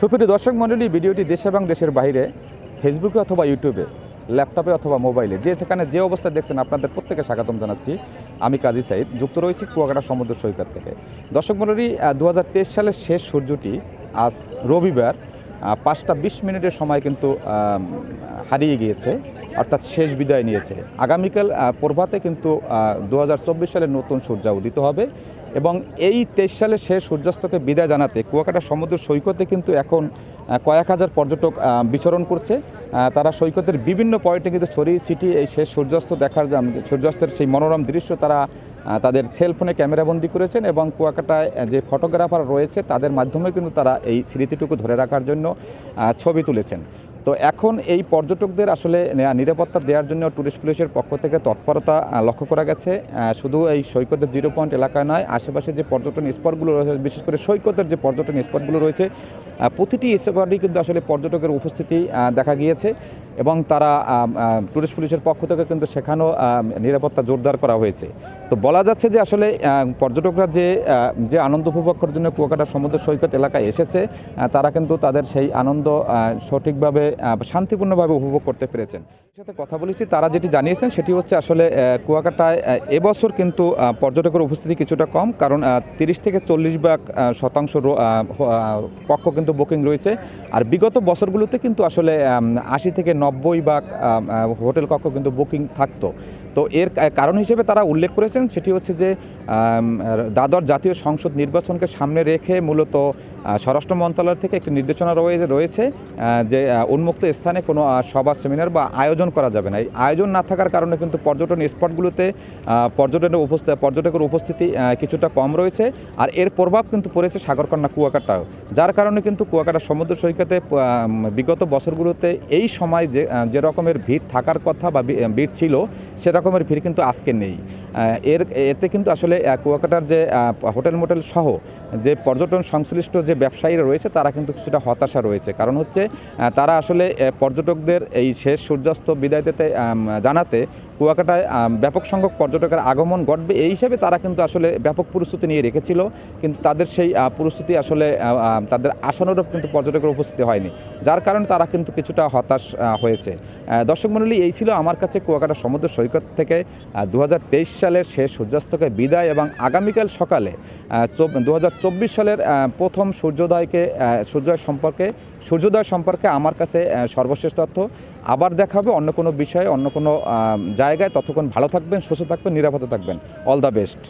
সুপ্রিয় দর্শক মণ্ডলী, ভিডিওটি দেশ এবং দেশের বাইরে ফেসবুকে অথবা ইউটিউবে ল্যাপটপে অথবা মোবাইলে যে সেখানে যে অবস্থা দেখছেন আপনাদের প্রত্যেকে স্বাগতম জানাচ্ছি। আমি কাজী সাইদ, যুক্ত রয়েছি কুয়াকাটা সমুদ্র সৈকত থেকে। দর্শক মণ্ডলী দু সালের শেষ সূর্যটি আজ রবিবার পাঁচটা বিশ মিনিটের সময় কিন্তু হারিয়ে গিয়েছে, অর্থাৎ শেষ বিদায় নিয়েছে। আগামীকাল প্রভাতে কিন্তু দু সালের নতুন সূর্য উদিত হবে। এবং এই তেইশ সালে শেষ সূর্যাস্তকে বিদায় জানাতে কুয়াকাটা সমুদ্র সৈকতে কিন্তু এখন কয়েক হাজার পর্যটক বিচরণ করছে। তারা সৈকতের বিভিন্ন পয়েন্টে কিন্তু ছড়িয়ে ছিটিয়ে এই শেষ সূর্যাস্ত দেখার সূর্যাস্তের সেই মনোরম দৃশ্য তারা তাদের সেলফোনে ক্যামেরাবন্দি করেছেন এবং কুয়াকাটায় যে ফটোগ্রাফার রয়েছে তাদের মাধ্যমে কিন্তু তারা এই স্মৃতিটুকু ধরে রাখার জন্য ছবি তুলেছেন। তো এখন এই পর্যটকদের আসলে নিরাপত্তা দেওয়ার জন্য ট্যুরিস্ট পুলিশের পক্ষ থেকে তৎপরতা লক্ষ্য করা গেছে। শুধু এই সৈকতের জিরো পয়েন্ট এলাকায় নয়, আশেপাশে যে পর্যটন স্পটগুলো রয়েছে, বিশেষ করে সৈকতের যে পর্যটন স্পটগুলো রয়েছে প্রতিটি স্পটেই কিন্তু আসলে পর্যটকের উপস্থিতি দেখা গিয়েছে। এবং তারা ট্যুরিস্ট পুলিশের পক্ষ থেকে কিন্তু সেখানেও নিরাপত্তা জোরদার করা হয়েছে। তো বলা যাচ্ছে যে আসলে পর্যটকরা যে যে আনন্দ উপভোগ করার জন্য কুয়াকাটা সমুদ্র সৈকত এলাকায় এসেছে তারা কিন্তু তাদের সেই আনন্দ সঠিকভাবে শান্তিপূর্ণভাবে উপভোগ করতে পেরেছেন। সাথে কথা বলেছি, তারা যেটি জানিয়েছেন সেটি হচ্ছে আসলে কুয়াকাটায় এবছর কিন্তু পর্যটকের উপস্থিতি কিছুটা কম, কারণ তিরিশ থেকে চল্লিশ ভাগ শতাংশ কক্ষ কিন্তু বুকিং রয়েছে। আর বিগত বছরগুলোতে কিন্তু আসলে আশি থেকে নব্বই আহ, হোটেল কক্ষ কিন্তু বুকিং থাকতো। তো এর কারণ হিসেবে তারা উল্লেখ করেছেন সেটি হচ্ছে যে দাদর জাতীয় সংসদ নির্বাচনকে সামনে রেখে মূলত স্বরাষ্ট্র মন্ত্রণালয় থেকে একটি নির্দেশনা রয়ে- রয়েছে যে উন্মুক্ত স্থানে কোনো সভা, সেমিনার বা আয়োজন করা যাবে না। এই আয়োজন না থাকার কারণে কিন্তু পর্যটন স্পটগুলোতে পর্যটনের উপস্থিতি পর্যটকের উপস্থিতি কিছুটা কম রয়েছে। আর এর প্রভাব কিন্তু পড়েছে সাগরকন্যা কুয়াকাটাও। যার কারণে কিন্তু কুয়াকাটা সমুদ্র সৈকতে বিগত বছরগুলোতে এই সময় যে যে রকমের ভিড় থাকার কথা বা ভিড় ছিল সেরকমের ভিড় কিন্তু আজকে নেই। এর, এতে কিন্তু আসলে কুয়াকাটার যে হোটেল মোটেল সহ যে পর্যটন সংশ্লিষ্ট যে ব্যবসায়ীরা রয়েছে, তারা কিন্তু কিছুটা হতাশা রয়েছে। কারণ হচ্ছে তারা আসলে পর্যটকদের এই শেষ সূর্যাস্ত বিদায় জানাতে কুয়াকাটায় ব্যাপক সংখ্যক পর্যটকের আগমন ঘটবে। এই হিসেবে তারা কিন্তু আসলে ব্যাপক প্রস্তুতি নিয়ে রেখেছিল, কিন্তু তাদের সেই প্রস্তুতি আসলে তাদের আশানুরূপ কিন্তু পর্যটকের উপস্থিতি হয়নি, যার কারণে তারা কিন্তু কিছুটা হতাশ হয়েছে। দর্শক মণ্ডলী, এই ছিল আমার কাছে কুয়াকাটা সমুদ্র সৈকত থেকে দু হাজার তেইশ সালের শেষ সূর্যাস্তকে বিদায় এবং আগামীকাল সকালে দু হাজার চব্বিশ সালের প্রথম সূর্যোদয়কে সূর্যোদয় সম্পর্কে সূর্যোদয় সম্পর্কে আমার কাছে সর্বশেষ তথ্য। আবার দেখা হবে অন্য কোনো বিষয়ে, অন্য কোনো জায়গায়। ততক্ষণ ভালো থাকবেন, সুস্থ থাকবেন, নিরাপদে থাকবেন। All the best